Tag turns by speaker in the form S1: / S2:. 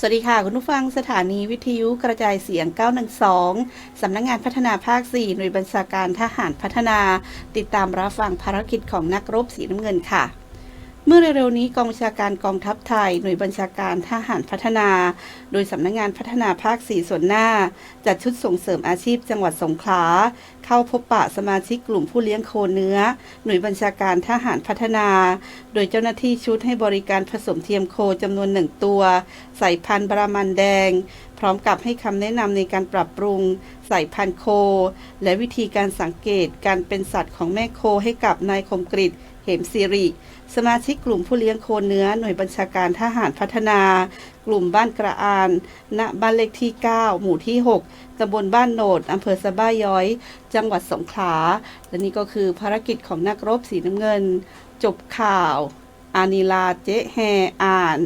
S1: สวัสดีค่ะ คุณผู้ฟังสถานีวิทยุกระจายเสียง 912 สำนักงงานพัฒนาภาค 4 หน่วยบัญชาการทหารพัฒนา ติดตามรับฟังภารกิจของนักรบสีน้ำเงินค่ะ เมื่อเร็วๆนี้กองบัญชาการกองทัพไทย หน่วยบัญชาการทหารพัฒนา โดยสำนักงงานพัฒนาภาค 4 ส่วนหน้า จัดชุดส่งเสริมอาชีพจังหวัดสงขลา เข้าพบปะสมาชิกกลุ่มผู้เลี้ยงโคเนื้อ หน่วยบัญชาการทหารพัฒนา โดยเจ้าหน้าที่ชุดให้บริการผสมเทียมโคจำนวนหนึ่งตัวใส่พันธุ์บรามันแดง พร้อมกับให้คำแนะนำในการปรับปรุงใส่พันธุ์โค และวิธีการสังเกตการเป็นสัตว์ของแม่โคให้กับนายคมกริต เหมสิริ สมาชิกกลุ่มผู้เลี้ยงโคเนื้อหน่วยบัญชาการทหารพัฒนา กลุ่มบ้านกระอาน ณ บ้านเลขที่ 9 หมู่ที่ 6ตำบลบ้านโหนดอำเภอสะบ้าย้อย จังหวัดสงขลา และนี่ก็คือภารกิจของนักรบสีน้ำเงิน จบข่าว อานิลาเจ๊แฮอ่าน